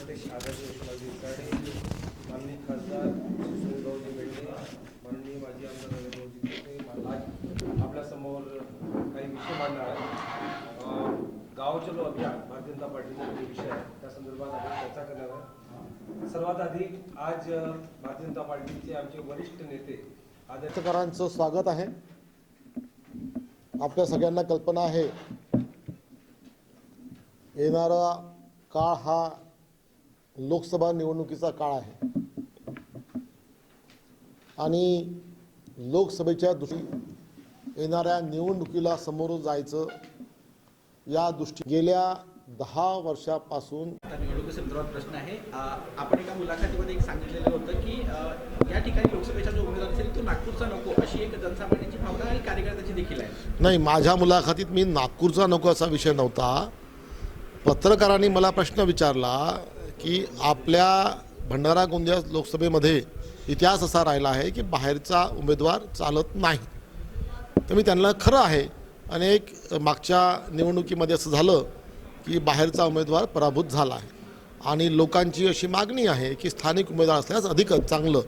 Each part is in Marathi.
आदर्श माननीय खासदार माननीय माजी आमदार नरेंद्रजी आज आपल्यासमोर काही विषय मांडणार गाव चलो अभियान भारतीय जनता पार्टीचा जो विषय आहे त्या संदर्भात आपण चर्चा करणार आहोत. सर्वात आधी आज भारतीय जनता पार्टीचे आमचे वरिष्ठ नेते आदर्शकरांचं स्वागत आहे. आपल्या सगळ्यांना कल्पना आहे. येणारा काळ हा लोकसभा निवडणुकीचा काळ आहे. आणि लोकसभेच्या दृष्टी येणाऱ्या निवडणुकीला समोर जायचं या दृष्टी गेल्या दहा वर्षापासून निवडणुकीसंदर्भात प्रश्न आहे. आपण एका मुलाखतीमध्ये एक सांगितलेलं होतं की या ठिकाणी लोकसभेचा जो उमेदवार असेल तो नागपूरचा नको अशी एक जनसामान्यांची भावना आणि कार्यकर्त्याची देखील आहे. नाही माझ्या मुलाखतीत मी नागपूरचा नको असा विषय नव्हता. पत्रकारांनी मला प्रश्न विचारला की आपल्या भंडारा गोंदिया लोकसभेमध्ये इतिहास असा राहिला आहे की बाहेरचा उमेदवार चालत नाही. तर मी त्यांना खरं आहे अनेक मागच्या निवडणुकीमध्ये असं झालं की बाहेरचा उमेदवार पराभूत झाला आहे. आणि लोकांची अशी मागणी आहे की स्थानिक उमेदवार असल्यास अधिकच चांगलं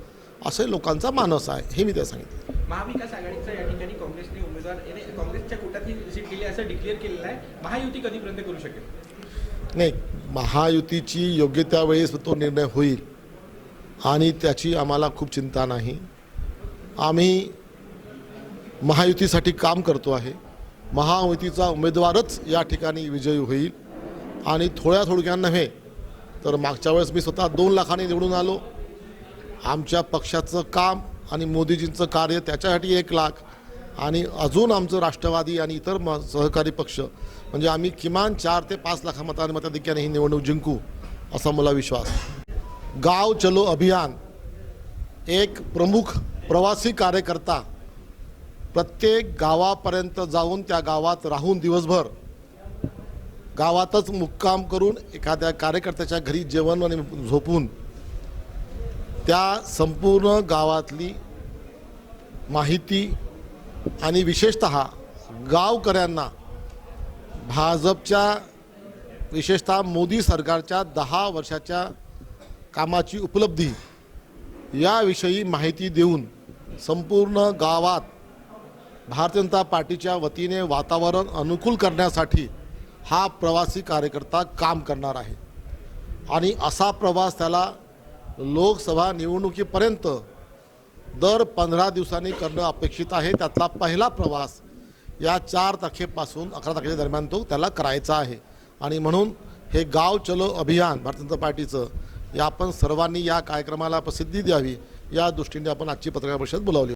असे लोकांचा मानस आहे हे मी त्या सांगितलं. महाविकास आघाडीचा या ठिकाणी काँग्रेसने उमेदवार काँग्रेसच्या कोट्यात ही सीट दिली असं डिक्लेअर केलेलं आहे. महायुती कधीपर्यंत करू शकेल? नाही महायुतीची योग्य त्या वेळेस तो निर्णय होईल आणि त्याची आम्हाला खूप चिंता नाही. आम्ही महायुतीसाठी काम करतो आहे. महायुतीचा उमेदवारच या ठिकाणी विजयी होईल. आणि थोड्या थोडक्या नव्हे तर मागच्या वेळेस मी स्वतः दोन लाखांनी निवडून आलो. आमच्या पक्षाचं काम आणि मोदीजींचं कार्य त्याच्यासाठी एक लाख आणि अजून आमचं राष्ट्रवादी आणि इतर म सहकारी पक्ष म्हणजे आम्ही किमान चार ते पाच लाखा मतांनी मताधिक्याने ही निवडणूक जिंकू असा मला विश्वास. गाव चलो अभियान एक प्रमुख प्रवासी कार्यकर्ता प्रत्येक गावापर्यंत जाऊन त्या गावात राहून दिवसभर गावातच मुक्काम करून एखाद्या कार्यकर्त्याच्या घरी जेवण आणि झोपून त्या संपूर्ण गावातली माहिती आणि विशेषत गावकऱ्यांना भाजपच्या विशेषतः मोदी सरकारच्या दहा वर्षाच्या कामाची उपलब्धी याविषयी माहिती देऊन संपूर्ण गावात भारतीय जनता पार्टीच्या वतीने वातावरण अनुकूल करण्यासाठी हा प्रवासी कार्यकर्ता काम करणार आहे. आणि असा प्रवास त्याला लोकसभा निवडणुकीपर्यंत दर पंधरा दिवसांनी करणं अपेक्षित आहे. त्यातला पहिला प्रवास या चार तारखेपासून अकरा तारखेच्या दरम्यान तो त्याला करायचा आहे. आणि म्हणून हे गाव चलो अभियान भारतीय जनता पार्टीचं या आपण सर्वांनी या कार्यक्रमाला प्रसिद्धी द्यावी या दृष्टीने आपण आजची पत्रकार परिषद बोलावली.